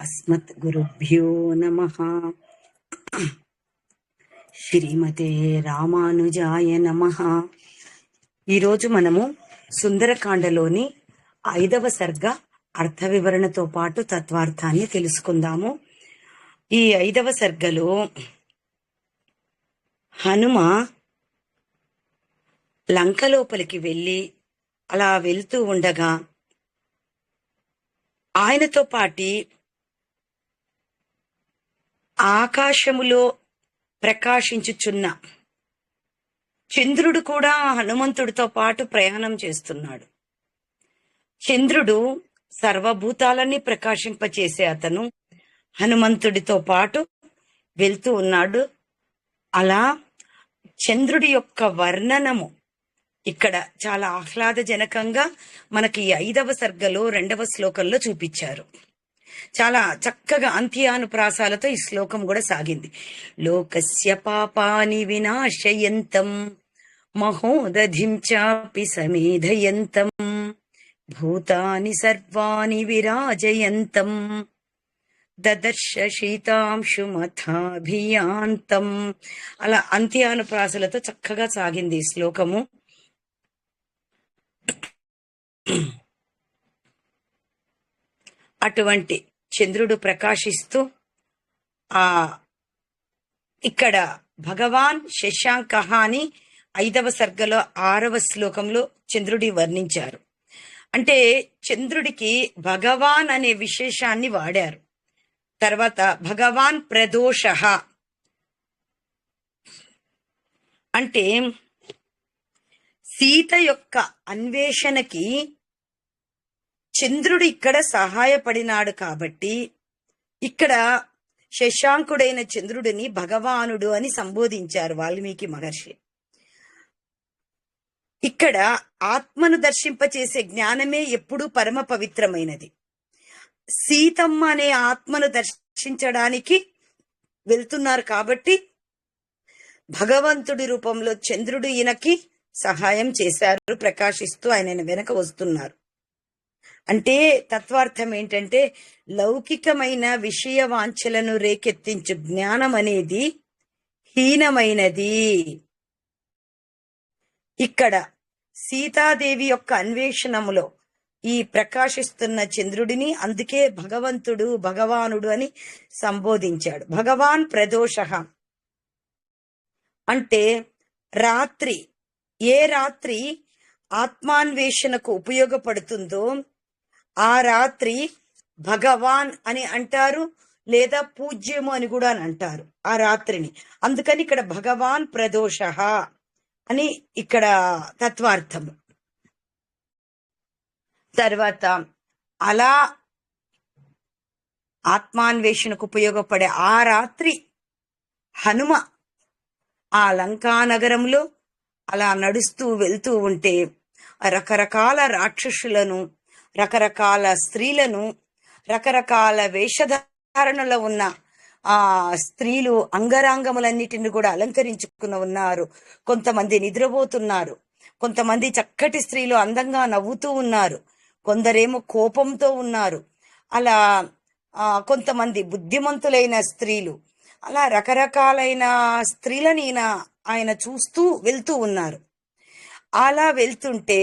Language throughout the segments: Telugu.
అస్మత్ గురుభ్యో నమ శ్రీమతే రామానుజాయ నమ ఈరోజు మనము సుందరకాండలోని ఐదవ సర్గ అర్థ వివరణతో పాటు తత్వార్థాన్ని తెలుసుకుందాము. ఈ ఐదవ సర్గలో హనుమ లంక లోపలికి వెళ్ళి అలా వెళ్తూ ఉండగా ఆయనతో పాటి ఆకాశములో ప్రకాశించుచున్న చంద్రుడు కూడా హనుమంతుడితో పాటు ప్రయాణం చేస్తున్నాడు. చంద్రుడు సర్వభూతాలన్నీ ప్రకాశింపచేసే అతను హనుమంతుడితో పాటు వెళ్తూ ఉన్నాడు. అలా చంద్రుడి యొక్క వర్ణనము ఇక్కడ చాలా ఆహ్లాదజనకంగా మనకి ఈ ఐదవ సర్గలో రెండవ శ్లోకంలో చూపించారు. చాలా చక్కగా అంత్యానుప్రాసాలతో ఈ శ్లోకం కూడా సాగింది. లోకస్య పాపాని వినాశయంతం మహోదధిం చాపి సమేధయంతం భూతాని సర్వాణి విరాజయంతం దదర్శ శీతాంశుమథాభియాంతం అలా అంత్యానుప్రాసలతో చక్కగా సాగింది ఈ శ్లోకము. అటువంటి చంద్రుడు ప్రకాశిస్తూ ఆ ఇక్కడ భగవాన్ శశాంక అని ఐదవ సర్గలో ఆరవ శ్లోకంలో చంద్రుడి వర్ణించారు. అంటే చంద్రుడికి భగవాన్ అనే విశేషాన్ని వాడారు. తర్వాత భగవాన్ ప్రదోష. అంటే సీత యొక్క అన్వేషణకి చంద్రుడు ఇక్కడ సహాయపడినాడు కాబట్టి ఇక్కడ శశాంకుడైన చంద్రుడిని భగవానుడు అని సంబోధించారు వాల్మీకి మహర్షి. ఇక్కడ ఆత్మను దర్శింపచేసే జ్ఞానమే ఎప్పుడూ పరమ పవిత్రమైనది. సీతమ్మ అనే ఆత్మను దర్శించడానికి వెళ్తున్నారు కాబట్టి భగవంతుడి రూపంలో చంద్రుడు ఈయనకి సహాయం చేశారు ప్రకాశిస్తూ ఆయన వెనక వస్తున్నారు. అంటే తత్వార్థం ఏంటంటే లౌకికమైన విషయ వాంఛలను రేకెత్తించు జ్ఞానం అనేది హీనమైనది. ఇక్కడ సీతాదేవి యొక్క అన్వేషణములో ఈ ప్రకాశిస్తున్న చంద్రుడిని అందుకే భగవంతుడు భగవానుడు అని సంబోధించాడు. భగవాన్ ప్రదోష. అంటే రాత్రి ఏ రాత్రి ఆత్మాన్వేషణకు ఉపయోగపడుతుందో ఆ రాత్రి భగవాన్ అని అంటారు లేదా పూజ్యము అని కూడా అని అంటారు ఆ రాత్రిని. అందుకని ఇక్కడ భగవాన్ ప్రదోష అని ఇక్కడ తత్వార్థము. తర్వాత అలా ఆత్మాన్వేషణకు ఉపయోగపడే ఆ రాత్రి హనుమ ఆ లంకా నగరంలో అలా నడుస్తూ వెళ్తూ ఉంటే రకరకాల రాక్షసులను రకరకాల స్త్రీలను రకరకాల వేషధారణలో ఉన్న ఆ స్త్రీలు అంగరాంగములన్నిటిని కూడా అలంకరించుకుని ఉన్నారు. కొంతమంది నిద్రపోతున్నారు. కొంతమంది చక్కటి స్త్రీలు అందంగా నవ్వుతూ ఉన్నారు. కొందరేమో కోపంతో ఉన్నారు. అలా కొంతమంది బుద్ధిమంతులైన స్త్రీలు అలా రకరకాలైన స్త్రీలని ఆయన చూస్తూ వెళ్తూ ఉన్నారు. అలా వెళ్తుంటే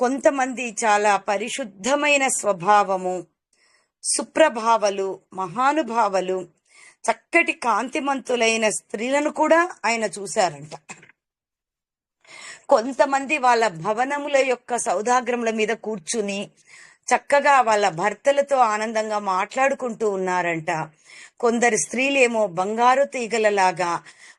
కొంతమంది చాలా పరిశుద్ధమైన స్వభావము సుప్రభావలు మహానుభావలు చక్కటి కాంతిమంతులైన స్త్రీలను కూడా ఆయన చూశారంట. కొంతమంది వాళ్ళ భవనముల యొక్క సౌదాగ్రముల మీద కూర్చుని చక్కగా వాళ్ళ భర్తలతో ఆనందంగా మాట్లాడుకుంటూ ఉన్నారంట. కొందరు స్త్రీలేమో బంగారు తీగలలాగా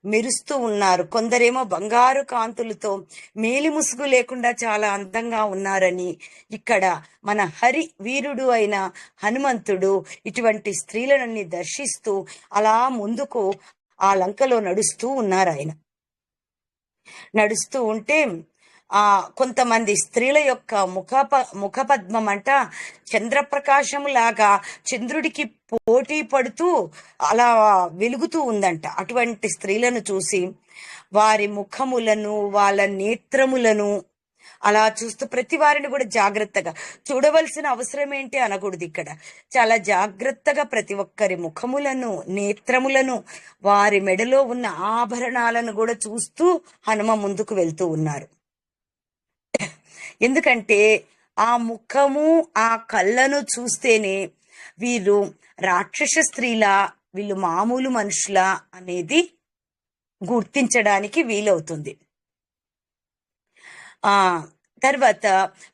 మెరుస్తూ ఉన్నారు. కొందరేమో బంగారు కాంతులతో మేలి ముసుగు లేకుండా చాలా అందంగా ఉన్నారని ఇక్కడ మన హరి వీరుడు అయిన హనుమంతుడు ఇటువంటి స్త్రీలనన్ని దర్శిస్తూ అలా ముందుకు ఆ లంకలో నడుస్తూ ఉన్నారు ఆయన. నడుస్తూ ఉంటే కొంతమంది స్త్రీల యొక్క ముఖప ముఖపద్మం అంట చంద్రప్రకాశం లాగా చంద్రుడికి పోటీ పడుతూ అలా వెలుగుతూ ఉందంట. అటువంటి స్త్రీలను చూసి వారి ముఖములను వాళ్ళ నేత్రములను అలా చూస్తూ ప్రతి వారిని కూడా జాగ్రత్తగా చూడవలసిన అవసరం ఏంటి అనకూడదు ఇక్కడ. చాలా జాగ్రత్తగా ప్రతి ఒక్కరి ముఖములను నేత్రములను వారి మెడలో ఉన్న ఆభరణాలను కూడా చూస్తూ హనుమ ముందుకు వెళ్తూ ఉన్నారు. ఎందుకంటే ఆ ముఖము ఆ కళ్ళను చూస్తేనే వీళ్ళు రాక్షస స్త్రీలా వీళ్ళు మామూలు మనుషులా అనేది గుర్తించడానికి వీలవుతుంది. ఆ తర్వాత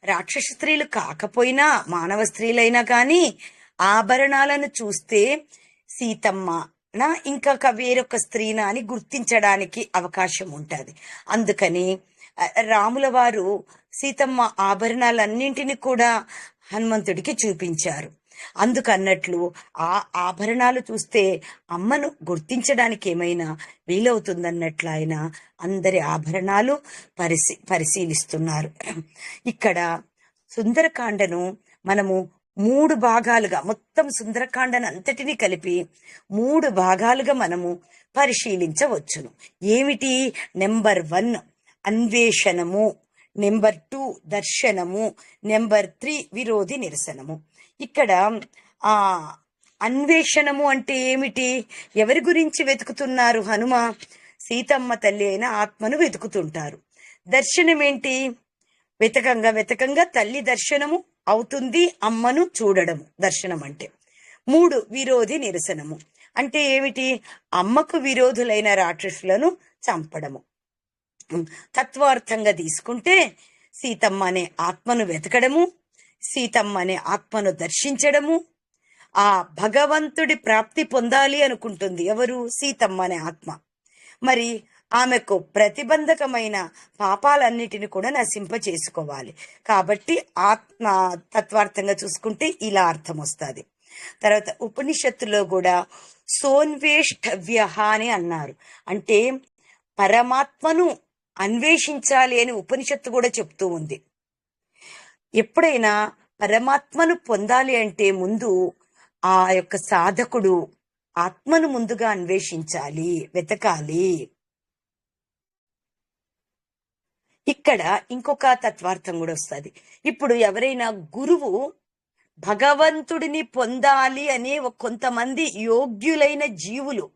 రాక్షస స్త్రీలు కాకపోయినా మానవ స్త్రీలైనా కానీ ఆభరణాలను చూస్తే సీతమ్మ నా ఇంకా వేరొక స్త్రీనా అని గుర్తించడానికి అవకాశం ఉంటుంది. అందుకని రాముల వారు సీతమ్మ ఆభరణాలన్నింటినీ కూడా హనుమంతుడికి చూపించారు. అందుకన్నట్లు ఆ ఆభరణాలు చూస్తే అమ్మను గుర్తించడానికి ఏమైనా వీలవుతుందన్నట్లు ఆయన అందరి ఆభరణాలు పరిశీ పరిశీలిస్తున్నారు. ఇక్కడ సుందరకాండను మనము మూడు భాగాలుగా మొత్తం సుందరకాండను అంతటిని కలిపి మూడు భాగాలుగా మనము పరిశీలించవచ్చును. ఏమిటి? నెంబర్ వన్ అన్వేషణము. నెంబర్ టూ దర్శనము. నెంబర్ త్రీ విరోధి నిరసనము. ఇక్కడ ఆ అన్వేషణము అంటే ఏమిటి? ఎవరి గురించి వెతుకుతున్నారు హనుమ? సీతమ్మ తల్లి అయిన ఆత్మను వెతుకుతుంటారు. దర్శనం ఏంటి? వెతకంగా వెతకంగా తల్లి దర్శనము అవుతుంది అమ్మను చూడడము దర్శనం అంటే. మూడు విరోధి నిరసనము. అంటే ఏమిటి? అమ్మకు విరోధులైన రాక్షసులను చంపడము. తత్వార్థంగా తీసుకుంటే సీతమ్మ అనే ఆత్మను వెతకడము సీతమ్మ అనే ఆత్మను దర్శించడము ఆ భగవంతుడి ప్రాప్తి పొందాలి అనుకుంటుంది ఎవరు? సీతమ్మ అనే ఆత్మ. మరి ఆమెకు ప్రతిబంధకమైన పాపాలన్నిటిని కూడా నశింప చేసుకోవాలి. కాబట్టి ఆత్మ తత్వార్థంగా చూసుకుంటే ఇలా అర్థం వస్తుంది. తర్వాత ఉపనిషత్తులో కూడా సోన్వేష్టవ్య అని అన్నారు. అంటే పరమాత్మను అన్వేషించాలి అని ఉపనిషత్తు కూడా చెప్తూ ఉంది. ఎప్పుడైనా పరమాత్మను పొందాలి అంటే ముందు ఆ యొక్క సాధకుడు ఆత్మను ముందుగా అన్వేషించాలి వెతకాలి. ఇక్కడ ఇంకొక తత్వార్థం కూడా వస్తుంది. ఇప్పుడు ఎవరైనా గురువు భగవంతుడిని పొందాలి అనే కొంతమంది యోగ్యులైన జీవులు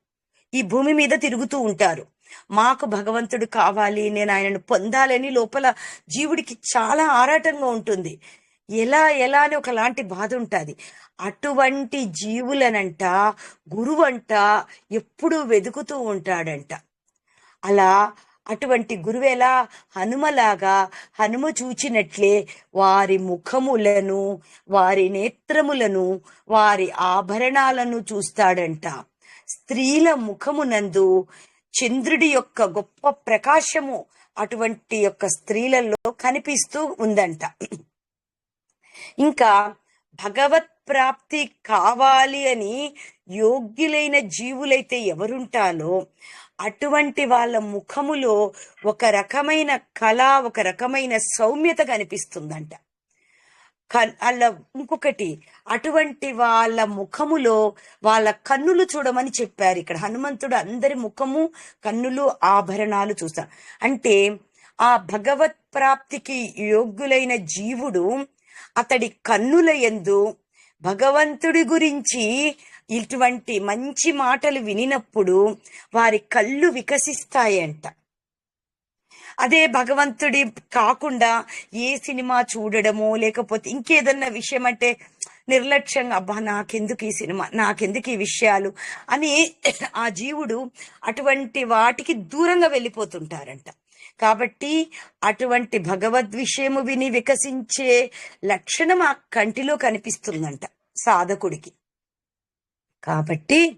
ఈ భూమి మీద తిరుగుతూ ఉంటారు. మాకు భగవంతుడు కావాలి నేను ఆయనను పొందాలని లోపల జీవుడికి చాలా ఆరాటంగా ఉంటుంది. ఎలా ఎలా అని ఒకలాంటి బాధ ఉంటుంది. అటువంటి జీవులనంట గురువంట ఎప్పుడూ వెతుకుతూ ఉంటాడంట. అలా అటువంటి గురువేలా హనుమలాగా హనుమ చూచినట్లే వారి ముఖములను వారి నేత్రములను వారి ఆభరణాలను చూస్తాడంట. స్త్రీల ముఖమునందు చంద్రుడి యొక్క గొప్ప ప్రకాశము అటువంటి యొక్క స్త్రీలలో కనిపిస్తూ ఉందంట. ఇంకా భగవత్ ప్రాప్తి కావాలి అని యోగ్యులైన జీవులైతే ఎవరుంటారో అటువంటి వాళ్ళ ముఖములో ఒక రకమైన కళ ఒక రకమైన సౌమ్యత కనిపిస్తుందంట. కన్- అలా ఇంకొకటి అటువంటి వాళ్ళ ముఖములో వాళ్ళ కన్నులు చూడమని చెప్పారు ఇక్కడ. హనుమంతుడు అందరి ముఖము కన్నులు ఆభరణాలు చూస్తారు అంటే ఆ భగవత్ ప్రాప్తికి యోగ్యులైన జీవుడు అతడి కన్నుల యందు భగవంతుడి గురించి ఇటువంటి మంచి మాటలు వినినప్పుడు వారి కళ్ళు వికసిస్తాయంట. అదే భగవంతుడి కాకుండా ఏ సినిమా చూడడమో లేకపోతే ఇంకేదన్నా విషయం అంటే నిర్లక్ష్యంగా అబ్బా నాకెందుకు ఈ సినిమా? నాకెందుకు ఈ విషయాలు? అని ఆ జీవుడు అటువంటి వాటికి దూరంగా వెళ్ళిపోతుంటారంట. కాబట్టి అటువంటి భగవద్ విషయము విని వికసించే లక్షణం ఆ కంటిలో కనిపిస్తుందంట సాధకుడికి. కాబట్టి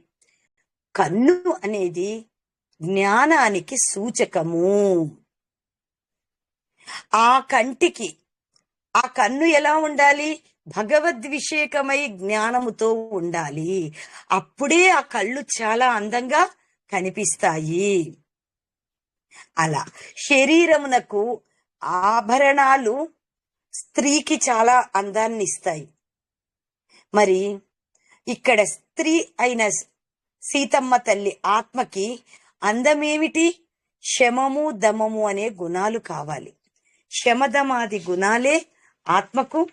కన్ను అనేది జ్ఞానానికి సూచకము. ఆ కంటికి ఆ కన్ను ఎలా ఉండాలి? భగవద్విషేకమై జ్ఞానముతో ఉండాలి. అప్పుడే ఆ కళ్ళు చాలా అందంగా కనిపిస్తాయి. అలా శరీరమునకు ఆభరణాలు స్త్రీకి చాలా అందాన్ని ఇస్తాయి మరి ఇక్కడ స్త్రీ అయిన సీతమ్మ తల్లి ఆత్మకి అందమేమిటి? శమము దమము అనే గుణాలు కావాలి. శమదమాది గుణాలే ఆత్మకు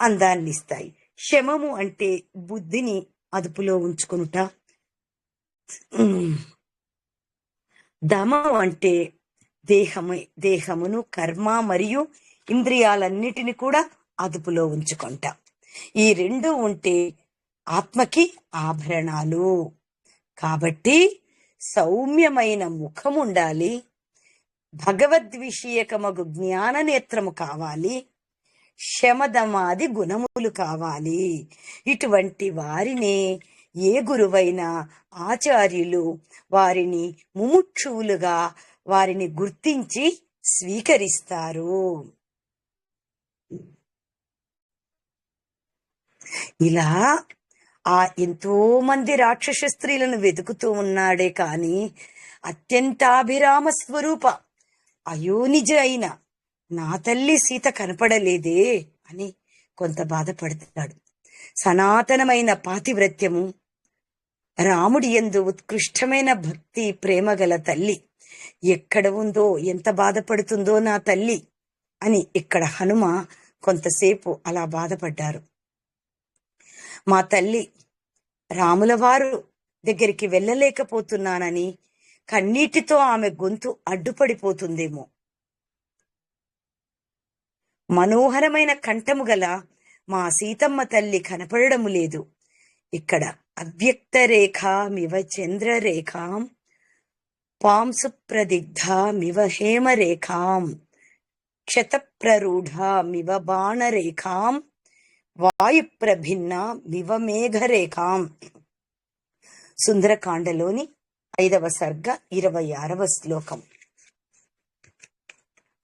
అందాన్ని ఇస్తాయి శమము అంటే బుద్ధిని అదుపులో ఉంచుకునుట. ఉమ్. దమం అంటే దేహము దేహమును కర్మ మరియు ఇంద్రియాలన్నిటిని కూడా అదుపులో ఉంచుకుంటా. ఈ రెండు ఉంటే ఆత్మకి ఆభరణాలు. కాబట్టి సౌమ్యమైన ముఖం ఉండాలి భగవద్విషయకమగు జ్ఞాన నేత్రము కావాలి. శమదమాది గుణములు కావాలి. ఇటువంటి వారినే ఏ గురువైనా ఆచార్యులు వారిని ముముక్షువులుగా వారిని గుర్తించి స్వీకరిస్తారు. ఇలా ఆ ఎంతో మంది రాక్షస స్త్రీలను వెతుకుతూ ఉన్నాడే కాని అత్యంతాభిరామ స్వరూప అయోనిజ అయిన నా తల్లి సీత కనపడలేదే అని కొంత బాధపడుతున్నాడు సనాతనమైన పాతివ్రత్యము రాముడి యందు ఉత్కృష్టమైన భక్తి ప్రేమ గల తల్లి ఎక్కడ ఉందో ఎంత బాధపడుతుందో నా తల్లి అని ఇక్కడ హనుమ కొంతసేపు అలా బాధపడ్డారు. మా తల్లి రాములవారు దగ్గరికి వెళ్ళలేకపోతున్నానని కన్నీటితో ఆమె గొంతు అడ్డుపడిపోతుందేమో. మనోహరమైన కంఠము గల మా సీతమ్మ తల్లి కనపడము లేదు. ఇక్కడ అవ్యక్త రేఖామివ చంద్రరేఖాం పాంసు ప్రదిగ్ధామివ హేమరేఖాం క్షతప్రరూఢామివ బాణరేఖాం వాయుప్రభిన్నామివ మేఘరేఖాం. సుందరకాండలోని ఐదవ సర్గ ఇరవై ఆరవ శ్లోకం.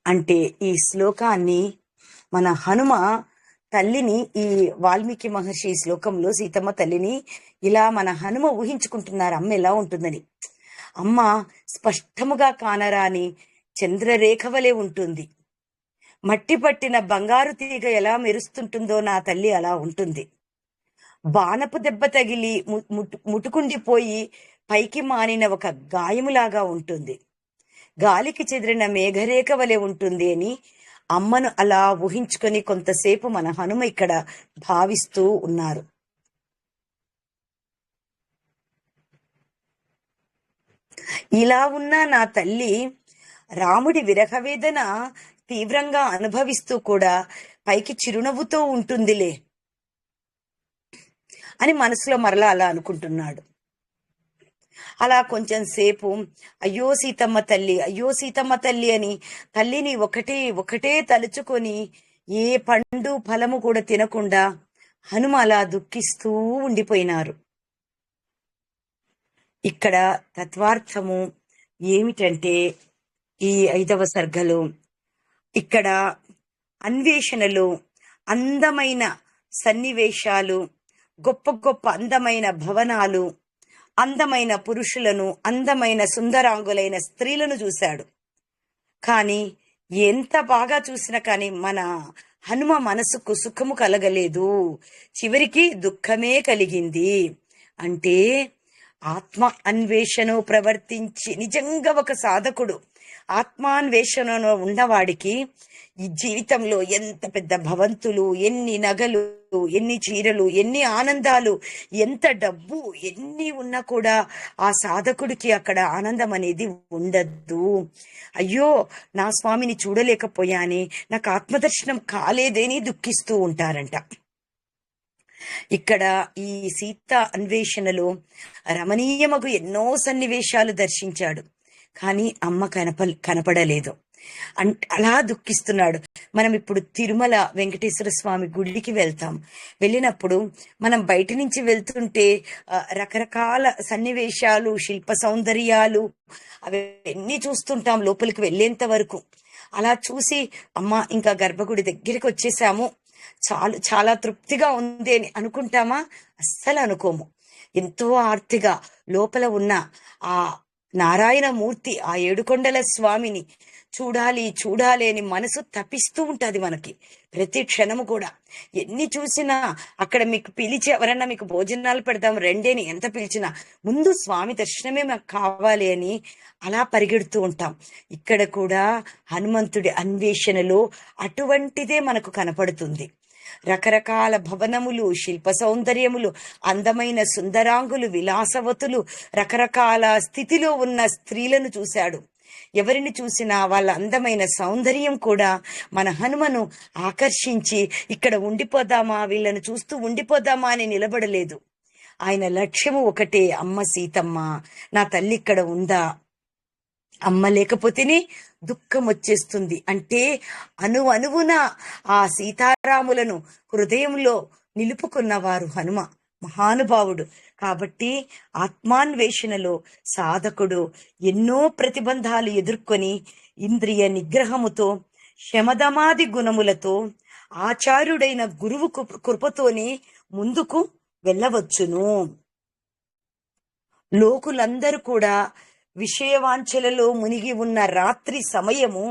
అంటే ఈ శ్లోకాన్ని మన హనుమ తల్లిని ఈ వాల్మీకి మహర్షి శ్లోకంలో సీతమ్మ తల్లిని ఇలా మన హనుమ ఊహించుకుంటున్నారు. అమ్మ ఎలా ఉంటుందని. అమ్మ స్పష్టముగా కానరాని చంద్రరేఖ వలె ఉంటుంది. మట్టి పట్టిన బంగారు తీగ ఎలా మెరుస్తుంటుందో నా తల్లి అలా ఉంటుంది. బాణపు దెబ్బ తగిలి ము- ముటు- ముటుకుండిపోయి పైకి మానిన ఒక గాయములాగా ఉంటుంది. గాలికి చెదిరిన మేఘరేఖ వలె ఉంటుంది అని అమ్మను అలా ఊహించుకొని కొంతసేపు మన హనుమ ఇక్కడ భావిస్తూ ఉన్నారు. ఇలా ఉన్న నా తల్లి రాముడి విరహవేదన తీవ్రంగా అనుభవిస్తూ కూడా పైకి చిరునవ్వుతో ఉంటుందిలే అని మనసులో మరలా అలా అనుకుంటున్నాడు. అలా కొంచెం సేపు అయ్యో సీతమ్మ తల్లి అయ్యో సీతమ్మ తల్లి అని తల్లిని ఒకటే ఒకటే తలుచుకొని ఏ పండు ఫలము కూడా తినకుండా హనుమ అలా దుఃఖిస్తూ ఉండిపోయినారు. ఇక్కడ తత్వార్థము ఏమిటంటే ఈ ఐదవ సర్గలో. ఇక్కడ అన్వేషణలు అందమైన సన్నివేశాలు గొప్ప గొప్ప అందమైన భవనాలు అందమైన పురుషులను అందమైన సుందరాంగులైన స్త్రీలను చూశాడు. కానీ ఎంత బాగా చూసినా కానీ మన హనుమ మనసుకు సుఖము కలగలేదు. చివరికి దుఃఖమే కలిగింది. అంటే ఆత్మ అన్వేషణ ప్రవర్తించి నిజంగా ఒక సాధకుడు. ఆత్మాన్వేషణలో ఉన్నవాడికి ఈ జీవితంలో ఎంత పెద్ద భవంతులు ఎన్ని నగలు ఎన్ని చీరలు ఎన్ని ఆనందాలు ఎంత డబ్బు ఎన్ని ఉన్నా కూడా ఆ సాధకుడికి అక్కడ ఆనందం అనేది ఉండద్దు అయ్యో నా స్వామిని చూడలేకపోయాని నాకు ఆత్మదర్శనం కాలేదేని దుఃఖిస్తూ ఉంటారంట. ఇక్కడ ఈ సీత అన్వేషణలో రమణీయమగు ఎన్నో సన్నివేశాలు దర్శించాడు. కానీ అమ్మ కనప కనపడలేదు. అలా దుఃఖిస్తున్నాడు. మనం ఇప్పుడు తిరుమల వెంకటేశ్వర స్వామి గుడికి వెళ్తాం. వెళ్ళినప్పుడు మనం బయట నుంచి వెళ్తుంటే రకరకాల సన్నివేశాలు శిల్ప సౌందర్యాలు అవన్నీ చూస్తుంటాం లోపలికి వెళ్ళేంత వరకు. అలా చూసి అమ్మ ఇంకా గర్భగుడి దగ్గరికి వచ్చేసాము. చాలు చాలా తృప్తిగా ఉంది అని అనుకుంటామా? అస్సలు అనుకోము. ఎంతో ఆర్తిగా లోపల ఉన్న ఆ నారాయణ మూర్తి ఆ ఏడుకొండల స్వామిని చూడాలి చూడాలి అని మనసు తపిస్తూ ఉంటది మనకి. ప్రతి క్షణము కూడా. ఎన్ని చూసినా అక్కడ మీకు పిలిచి ఎవరన్నా మీకు భోజనాలు పెడతాం రెండేని ఎంత పిలిచినా ముందు స్వామి దర్శనమే మాకు కావాలి అని అలా పరిగెడుతూ ఉంటాం. ఇక్కడ కూడా హనుమంతుడి అన్వేషణలో అటువంటిదే మనకు కనపడుతుంది. రకరకాల భవనములు శిల్ప సౌందర్యములు అందమైన సుందరాంగులు విలాసవతులు రకరకాల స్థితిలో ఉన్న స్త్రీలను చూశాడు. ఎవరిని చూసినా వాళ్ళ అందమైన సౌందర్యం కూడా మన హనుమను ఆకర్షించి ఇక్కడ ఉండిపోదామా వీళ్ళను చూస్తూ ఉండిపోదామా అని నిలబడలేదు. ఆయన లక్ష్యము ఒకటే అమ్మ సీతమ్మ నా తల్లి ఇక్కడ ఉందా? అమ్మ లేకపోతేనే దుఃఖం వచ్చేస్తుంది. అంటే అను అనువున ఆ సీతారాములను హృదయంలో నిలుపుకున్నవారు హనుమ మహానుభావుడు. కాబట్టి ఆత్మాన్వేషణలో సాధకుడు ఎన్నో ప్రతిబంధాలు ఎదుర్కొని ఇంద్రియ నిగ్రహముతో శమదమాది గుణములతో ఆచార్యుడైన గురువు కృపతోనే ముందుకు వెళ్ళవచ్చును. లోకులందరూ కూడా విషయవాంఛలలో మునిగి ఉన్న రాత్రి సమయము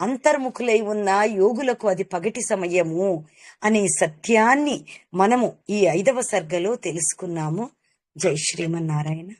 అంతర్ముఖులై ఉన్న యోగులకు అది పగటి సమయము అనే సత్యాన్ని మనము ఈ ఐదవ సర్గలో తెలుసుకున్నాము. జై శ్రీమన్నారాయణ.